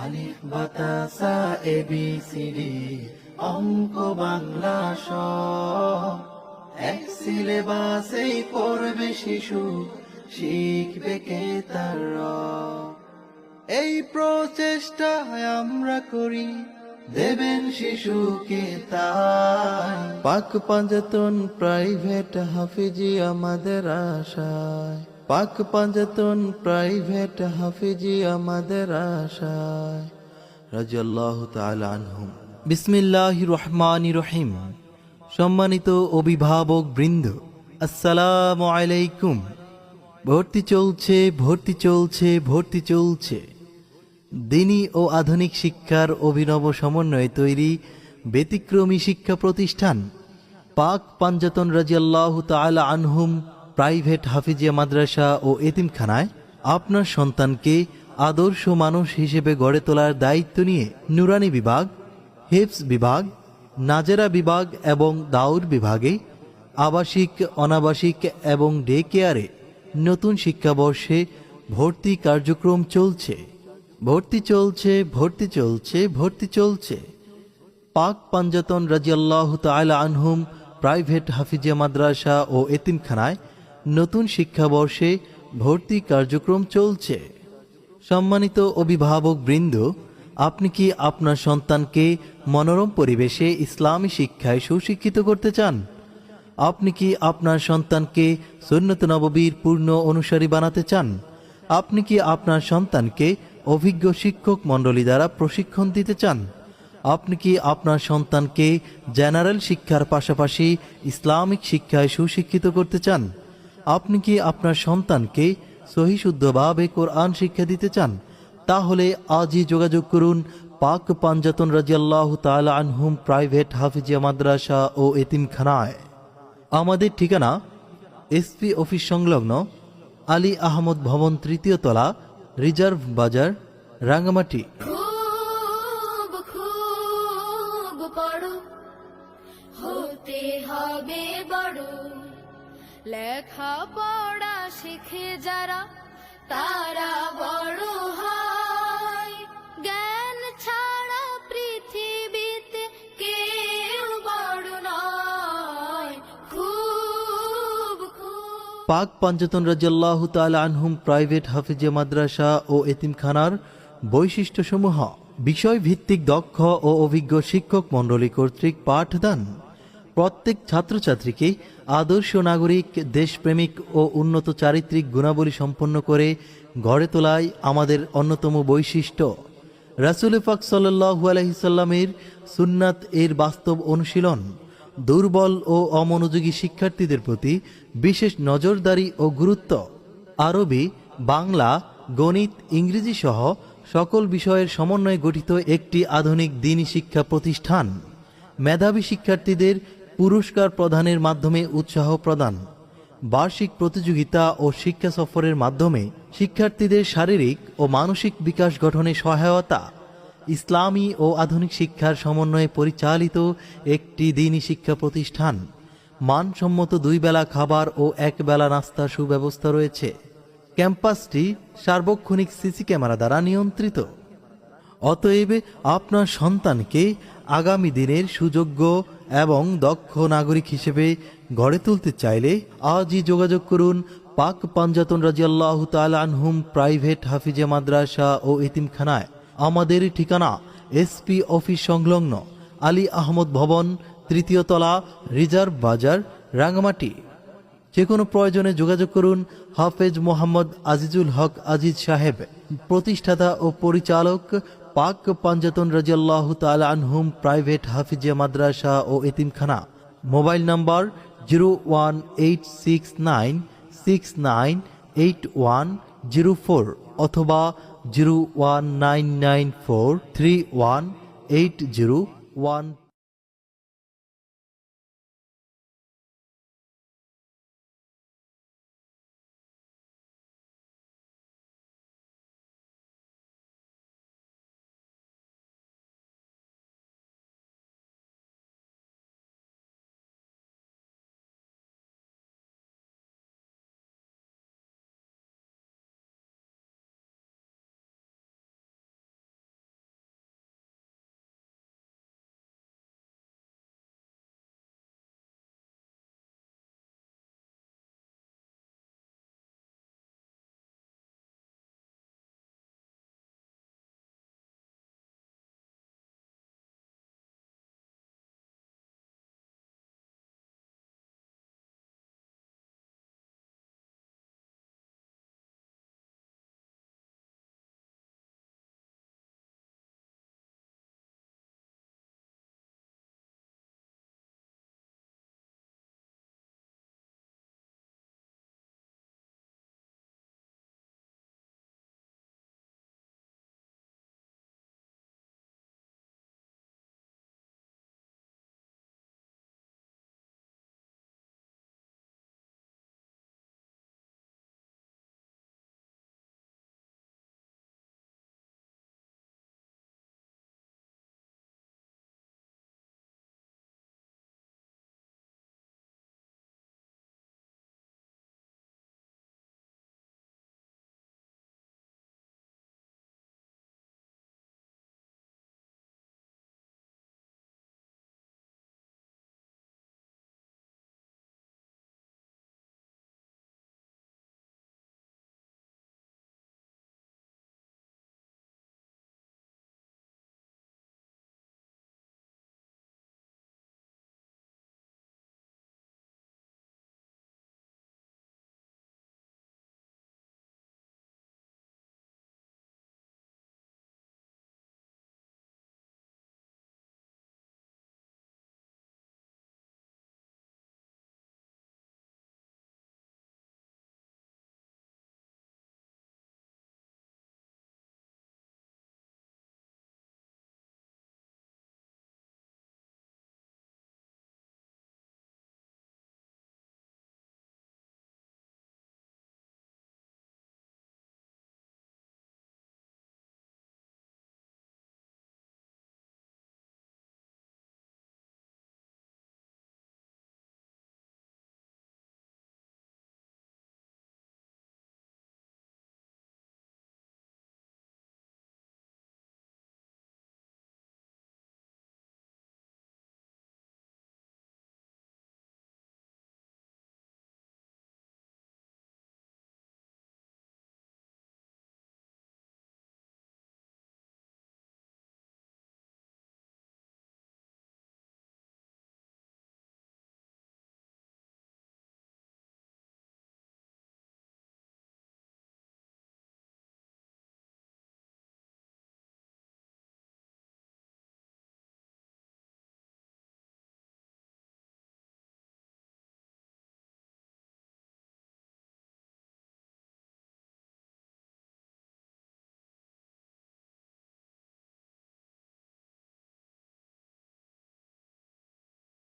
আলিফ বাতাসা A B C অঙ্ক, বাংলা স এক সিলেবাসেই পড়বে শিশু, শিখবে কে তার এই প্রচেষ্টায় আমরা করি, দেবেন শিশুকে তাই। পাক পাঞ্জাতন প্রাইভেট হাফিজি আমাদের আশায়। পাক পাঞ্জাতন প্রাইভেট হাফিজি আমাদের আশায় রাজিয়াল্লাহু তাআলা আনহুম। বিসমিল্লাহ রহমান রহিম। সম্মানিত অভিভাবক বৃন্দ, আসসালামু আলাইকুম। ভর্তি চলছে ভর্তি চলছে ভর্তি চলছে। দিনী ও আধুনিক শিক্ষার অভিনব সমন্বয়ে তৈরি ব্যতিক্রমী শিক্ষা প্রতিষ্ঠান পাক পাঞ্জাতন রাজিয়াল্লাহ তাআলা আনহুম প্রাইভেট হাফিজিয়া মাদ্রাসা ও এতিমখানায় আপনার সন্তানকে আদর্শ মানুষ হিসেবে গড়ে তোলার দায়িত্ব নিয়ে নুরানি বিভাগ হেফস বিভাগ, নাজেরা বিভাগ এবং দাউর বিভাগে আবাসিক, অনাবাসিক এবং ডে কেয়ারে নতুন শিক্ষাবর্ষে ভর্তি কার্যক্রম চলছে। ভর্তি চলছে ভর্তি চলছে ভর্তি চলছে। পাক পাঞ্জাতন রাজিয়াল্লাহ তাআলা আনহুম প্রাইভেট হাফিজিয়া মাদ্রাসা ও এতিমখানায় নতুন শিক্ষাবর্ষে ভর্তি কার্যক্রম চলছে। সম্মানিত অভিভাবক বৃন্দ, আপনি কি আপনার সন্তানকে মনোরম পরিবেশে ইসলামী শিক্ষায় সুশিক্ষিত করতে চান? আপনি কি আপনার সন্তানকে সুন্নত নববীর পূর্ণ অনুসারী বানাতে চান? আপনি কি আপনার সন্তানকে অভিজ্ঞ শিক্ষক মণ্ডলী দ্বারা প্রশিক্ষণ দিতে চান? আপনি কি আপনার সন্তানকে জেনারেল শিক্ষার পাশাপাশি ইসলামিক শিক্ষায় সুশিক্ষিত করতে চান? আপনি কি আপনার সন্তানকে সহিশুদ্ধভাবে কোরআন শিক্ষা দিতে চান? তাহলে আজই যোগাযোগ করুন পাক পাঞ্জাতন রাজিয়াল্লাহ তাআলা আনহুম প্রাইভেট হাফিজিয়া মাদ্রাসা ও এতিমখানায়। আমাদের ঠিকানা এসপি অফিস সংলগ্ন আলী আহমদ ভবন তৃতীয় তলা, রিজার্ভ বাজার, রাঙ্গামাটি। হবে বড়। লেখা পড়া শিখে যারা, তারা বড় হয়। জ্ঞান ছাড়া পৃথিবীতে কেউ বড় নয়। খুব পাক পাঞ্জাতন রাজিয়াল্লাহ তাআলা আনহুম প্রাইভেট হাফিজে মাদ্রাসা ও এতিমখানার বৈশিষ্ট্যসমূহ বিষয় ভিত্তিক দক্ষ ও অভিজ্ঞ শিক্ষক মণ্ডলী কর্তৃক পাঠদান। প্রত্যেক ছাত্রছাত্রীকে আদর্শ নাগরিক, দেশপ্রেমিক ও উন্নত চারিত্রিক গুণাবলী সম্পন্ন করে গড়ে তোলাই আমাদের অন্যতম বৈশিষ্ট্য। রাসুল পাক সাল্লাহু আলহিসাল্লামের সুন্নাত এর বাস্তব অনুশীলন, দুর্বল ও অমনোযোগী শিক্ষার্থীদের প্রতি বিশেষ নজরদারি ও গুরুত্ব। আরবি, বাংলা, গণিত, ইংরেজি সহ সকল বিষয়ের সমন্বয়ে গঠিত একটি আধুনিক দিনী শিক্ষা প্রতিষ্ঠান। মেধাবী শিক্ষার্থীদের পুরস্কার প্রদানের মাধ্যমে উৎসাহ প্রদান। বার্ষিক প্রতিযোগিতা ও শিক্ষা সফরের মাধ্যমে শিক্ষার্থীদের শারীরিক ও মানসিক বিকাশ গঠনে সহায়তা। ইসলামী ও আধুনিক শিক্ষার সমন্বয়ে পরিচালিত একটি দিনই শিক্ষা প্রতিষ্ঠান। মানসম্মত দুই বেলা খাবার ও এক বেলা নাস্তার সুব্যবস্থা রয়েছে। ক্যাম্পাসটি সার্বক্ষণিক সিসি ক্যামেরা দ্বারা নিয়ন্ত্রিত। অতএব আপনার সন্তানকে আগামী দিনের সুযোগ্য এবং দক্ষ নাগরিক হিসেবে গড়ে তুলতে চাইলে আজই যোগাযোগ করুন পাক পাঞ্জাতন রাজিয়াল্লাহ তাআলা আনহুম প্রাইভেট হাফিজে মাদ্রাসা ও এতিমখানায়। আমাদের ঠিকানা এসপি অফিস সংলগ্ন আলী আহমদ ভবন, তৃতীয় তলা, রিজার্ভ বাজার রাঙ্গামাটি যে কোনো প্রয়োজনে যোগাযোগ করুন হাফেজ মোহাম্মদ আজিজুল হক আজিজ সাহেব, প্রতিষ্ঠাতা ও পরিচালক পাক পাঞ্জাতন রাজিয়াল্লাহ তাল আনহুম প্রাইভেট হাফিজিয়া মাদ্রাসা ও এতিমখানা। Mobile number zero one eight six nine six nine eight one zero four অথবা zero one nine nine four three one eight zero one